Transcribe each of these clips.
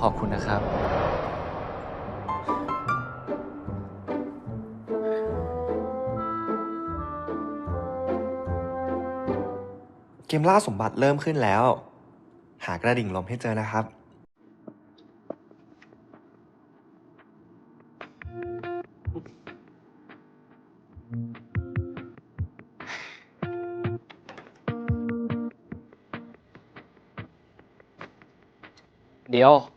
ขอบคุณนะครับ เกมล่าสมบัติเริ่มขึ้นแล้ว หากระดิ่งลมให้เจอนะครับ เดียว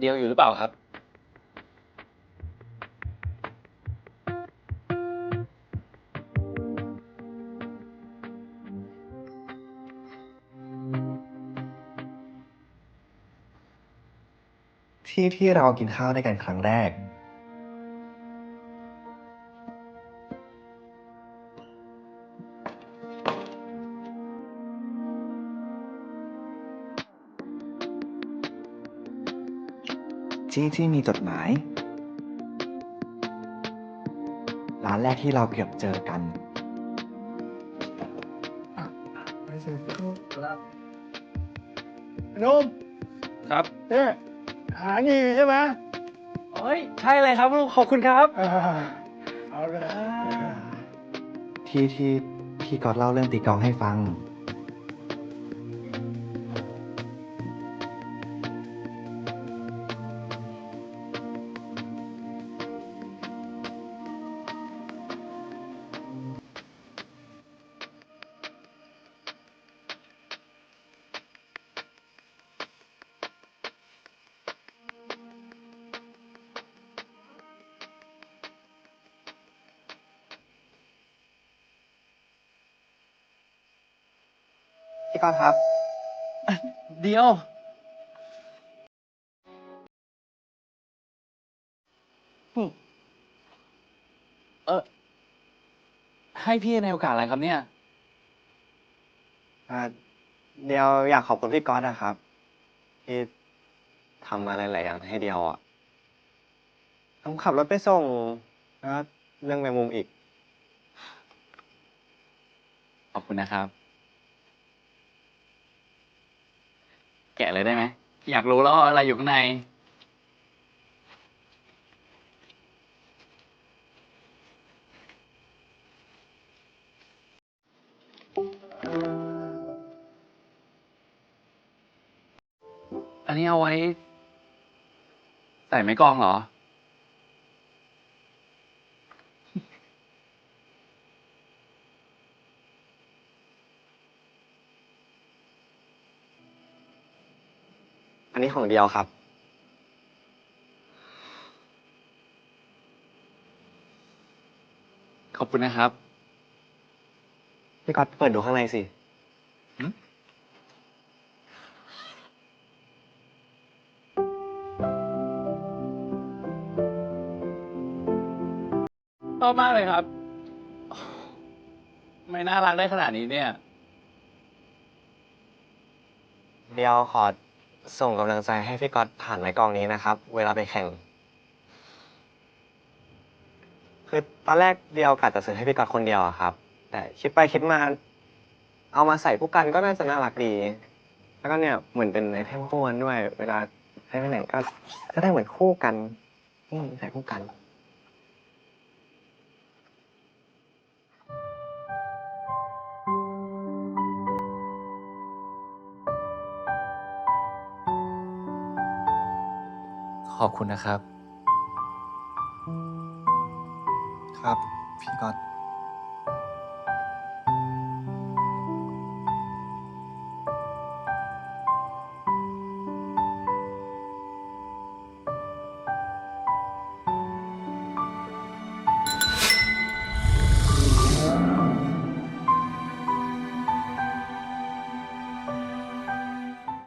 เดียวอยู่หรือเปล่าครับ ที่ที่เรากินข้าวด้วยกันครั้งแรก ที่ที่มีจดหมาย ร้านแรกที่เราเกือบเจอกันนุ่มครับเนี่ยหานี่ใช่ไหมเฮ้ยใช่เลยครับลูกขอบคุณครับอ่าเอาละที่ที่พี่ก๊อตเล่าเรื่องตีกลองให้ฟัง พี่ก๊อตครับ เดียว เออ ให้พี่ในโอกาสอะไรครับเนี่ย อ่าเดียวอยากขอบคุณพี่ก๊อตนะครับ ที่ทำอะไรหลายอย่างให้เดียวอะต้องขับรถไปส่งแล้วก็เรื่องแมงมุมอีก ขอบคุณนะครับ แกะเลยได้ไหม อยากรู้แล้วว่าอะไรอยู่ข้างใน อันนี้เอาไว้ ใส่ไม้กลองเหรอ นนี้ของเดียวครับ ขอบคุณนะครับ พี่ก๊อตเปิดดูข้างในสิ ชอบมากเลยครับ ไม่น่ารักได้ขนาดนี้เนี่ย เดียวขอ ส่งกำลังใจให้พี่ก๊อตผ่านไม้กลองนี้นะครับ เวลาไปแข่ง คือตอนแรกเดียวกะจะซื้อให้พี่ก๊อตคนเดียวอะครับ แต่คิดไปคิดมา เอามาใส่ผู้กันก็น่าจะน่ารักดี แล้วก็เนี่ยเหมือนเป็นไอเทมคู่กันด้วย เวลาใช้ไปไหนก็ก็ได้เหมือนคู่กันอืมใส่คู่กัน ขอบคุณนะครับ ครับ พี่ก๊อต